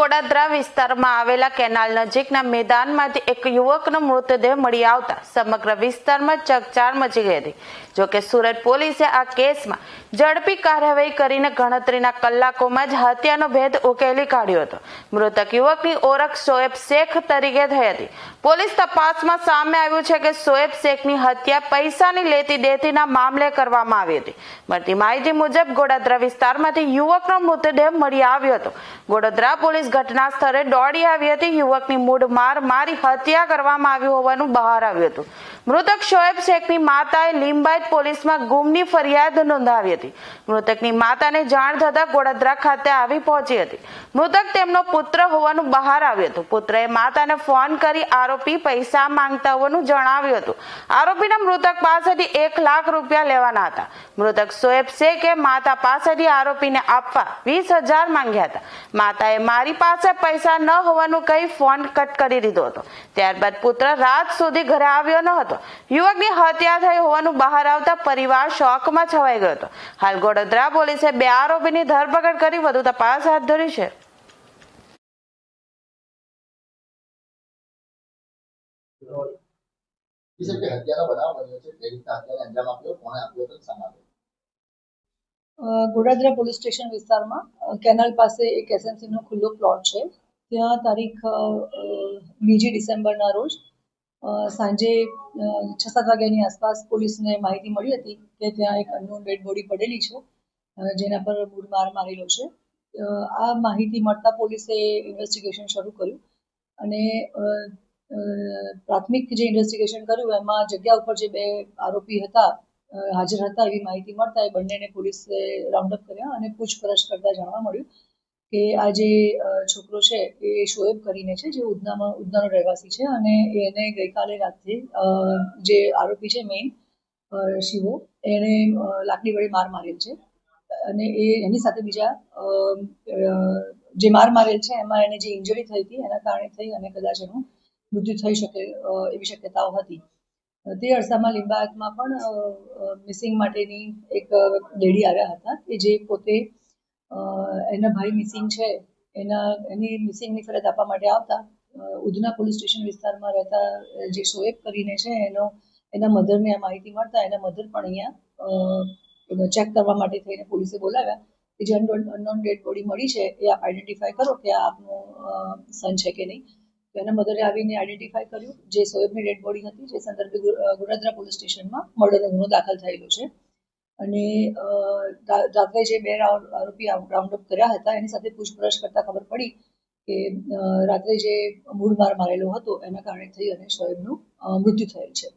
ગોડાદરા વિસ્તારમાં આવેલા કેનાલ નજીકના મેદાનમાંથી એક યુવકનો મૃતદેહ મળી આવતા સમગ્ર વિસ્તારમાં ચકચાર મચી ગઈ હતી. જોકે સુરત પોલીસે આ કેસમાં ઝડપી કાર્યવાહી કરીને ગણતરીના કલાકોમાં જ હત્યાનો ભેદ ઉકેલી કાઢ્યો હતો. મૃતક યુવકની ઓળખ શોએબ શેખ તરીકે થઈ હતી. પોલીસ તપાસમાં સામે આવ્યું છે કે શોએબ શેખની હત્યા પૈસાની લેતી દેતીના મામલે કરવામાં આવી હતી. મળતી માહિતી મુજબ ગોડાદરા વિસ્તારમાંથી યુવકનો મૃતદેહ મળી આવ્યો હતો. ગોડાદરા પોલીસ ઘટના સ્થળે દોડી આવી હતી. યુવકની મૂળ માર મારી હત્યા કરવામાં આવી હોવાનું બહાર આવ્યું હતું. મૃતક શોએબ શેખની માતાએ લીંબાયત પોલીસમાં ગુમની ફરિયાદ નોંધાવી હતી. મૃતકની માતાને જાણ થતા ગોડદરા ખાતે આવી પહોંચી હતી. મૃતક તેમનો પુત્ર હોવાનું બહાર આવ્યું હતું. પુત્રએ માતાને ફોન કરી આરોપી પૈસા માંગતા હોવાનું જણાવ્યું હતું. આરોપીના મૃતક પાસેથી એક લાખ રૂપિયા લેવાના હતા. મૃતક શોએબ શેખે માતા પાસેથી આરોપીને આપવા વીસ હજાર માંગ્યા હતા. માતાએ મારી પાસે પૈસા ન હોવાનું કહી ફોન કટ કરી દીધો હતો. ત્યારબાદ પુત્ર રાત સુધી ઘરે આવ્યો ન હતો. યુવકની હત્યા થઈ હોવાનું બહાર આવતા પરિવાર શોકમાં છવાઈ ગયો હતો. હાલ ગોડોદરા પોલીસે બે આરોપીની ધરપકડ કરી વધુ તપાસ હાથ ધરી છે. હત્યાનો બનાવ બન્યો છે. કઈ રીતના હત્યાને અંજામ આપ્યો કોણે આપ્યો હતો અ, ગોડાદરા પોલીસ સ્ટેશન વિસ્તારમાં કેનાલ પાસે એક એસએમસીનો ખુલ્લો પ્લોટ છે. ત્યાં તારીખ બીજી ડિસેમ્બરના રોજ સાંજે છ સાત વાગ્યાની આસપાસ પોલીસને માહિતી મળી હતી કે ત્યાં એક અનનોન ડેડ બોડી પડેલી છે જેના પર મૂળ માર મારેલો છે. આ માહિતી મળતા પોલીસે ઇન્વેસ્ટિગેશન શરૂ કર્યું અને પ્રાથમિક જે ઇન્વેસ્ટિગેશન કર્યું, એમાં જગ્યા ઉપર જે બે આરોપી હતા હાજર હતા એવી માહિતી મળતા એ બંનેને પોલીસે રાઉન્ડ અપ કર્યા અને પૂછપરછ કરતા જાણવા મળ્યું કે આ જે છોકરો છે એ શોએબ કરીને છે, જે ઉધનામાં, ઉધનાનો રહેવાસી છે અને એને ગઈકાલે રાત્રે જે આરોપી છે મેઇન શિવો એને લાકડી વડે માર મારેલ છે. અને એ, એની સાથે બીજા જે માર મારેલ છે એમાં એને જે ઇન્જરી થઈ હતી એના કારણે થઈ અને કદાચ એનું મૃત્યુ થઈ શકે એવી શક્યતાઓ હતી. તે અરસામાં લિંબાયતમાં પણ મિસિંગ માટેની એક લેડી આવ્યા હતા કે જે પોતે એના ભાઈ મિસિંગ છે, એના, એની મિસિંગની ફરિયાદ આપવા માટે આવતા ઉધના પોલીસ સ્ટેશન વિસ્તારમાં રહેતા જે શોએબ કરીને છે, એનો, એના મધરને આ માહિતી મળતા એના મધર પણ અહીંયા ચેક કરવા માટે થઈને પોલીસે બોલાવ્યા કે જે અનનોન ડેડ બોડી મળી છે, એ આપ આઈડેન્ટિફાય કરો કે આ આપનું સન છે કે નહીં. એના મધરે આવીને આઈડેન્ટિફાય કર્યું જે સોએબની ડેડ બોડી હતી, જે સંદર્ભે ગુ- પોલીસ સ્ટેશનમાં મર્ડરનો ગુનો દાખલ થયેલો છે. અને રાત્રે જે બે રાઉન્ડ આરોપી રાઉન્ડ અપ કર્યા હતા, એની સાથે પૂછપરછ કરતા ખબર પડી કે રાત્રે જે મૂળ માર મારેલો હતો, એના કારણે થઈ અને શોએબનું મૃત્યુ થયેલ છે.